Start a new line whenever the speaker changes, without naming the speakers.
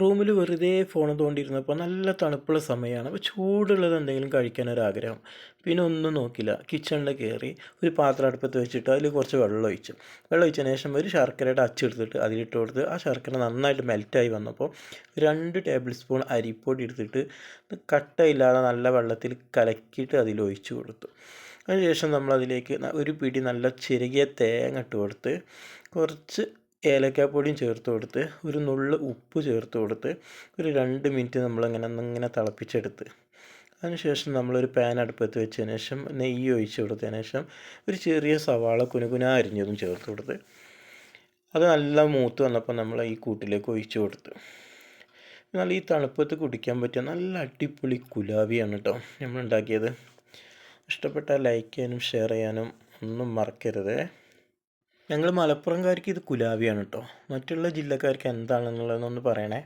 റൂമിൽ വെറുതെ ഫോൺ തോണ്ടിയിരുന്നപ്പോൾ നല്ല തണുപ്പുള്ള സമയമാണ്. അപ്പോൾ ചൂടുള്ളത് എന്തെങ്കിലും കഴിക്കാൻ ഒരു ആഗ്രഹം പിന്നെ ഒന്നും നോക്കില്ല. കിച്ചണിൽ കയറി ഒരു പാത്രം അടുപ്പത്ത് വെച്ചിട്ട് അതിൽ കുറച്ച് വെള്ളം ഒഴിച്ചു. വെള്ളം ഒഴിച്ചതിന് ശേഷം ഒരു ശർക്കരയുടെ അച്ചെടുത്തിട്ട് അതിലിട്ട് കൊടുത്ത് ആ ശർക്കര നന്നായിട്ട് മെൽറ്റായി വന്നപ്പോൾ രണ്ട് ടേബിൾ സ്പൂൺ അരിപ്പൊടി എടുത്തിട്ട് കട്ടയില്ലാതെ നല്ല വെള്ളത്തിൽ കലക്കിയിട്ട് അതിൽ ഒഴിച്ചു കൊടുത്തു. അതിനുശേഷം നമ്മളതിലേക്ക് ഒരു പിടി നല്ല ചെറുകിയ തേങ്ങ ഇട്ട് കൊടുത്ത് കുറച്ച് ഏലക്കാപ്പൊടിയും ചേർത്ത് കൊടുത്ത് ഒരു നുള്ള് ഉപ്പ് ചേർത്ത് കൊടുത്ത് ഒരു രണ്ട് മിനിറ്റ് നമ്മളിങ്ങനെ ഇങ്ങനെ തിളപ്പിച്ചെടുത്ത്. അതിനുശേഷം നമ്മളൊരു പാൻ അടുപ്പത്ത് വെച്ചതിന് ശേഷം നെയ്യ് ഒഴിച്ച് കൊടുത്തതിന് ശേഷം ഒരു ചെറിയ സവാള കുനുകുന അരിഞ്ഞതും ചേർത്ത് കൊടുത്ത് അത് നല്ല മൂത്ത് വന്നപ്പോൾ നമ്മൾ ഈ കൂട്ടിലേക്ക് ഒഴിച്ച് കൊടുത്തു. എന്നാൽ ഈ തണുപ്പത്ത് കുടിക്കാൻ പറ്റിയ നല്ല അടിപൊളി ഗുലാബിയാണ് കേട്ടോ നമ്മൾ ഉണ്ടാക്കിയത് ഇഷ്ടപ്പെട്ടാൽ ലൈക്ക് ചെയ്യാനും ഷെയർ ചെയ്യാനും ഒന്നും മറക്കരുത്. ഞങ്ങൾ മലപ്പുറംകാർക്ക് ഇത് കുലാവിയാണ് കേട്ടോ മറ്റുള്ള ജില്ലക്കാർക്ക് എന്താണെന്നുള്ളതെന്നൊന്ന് പറയണേ.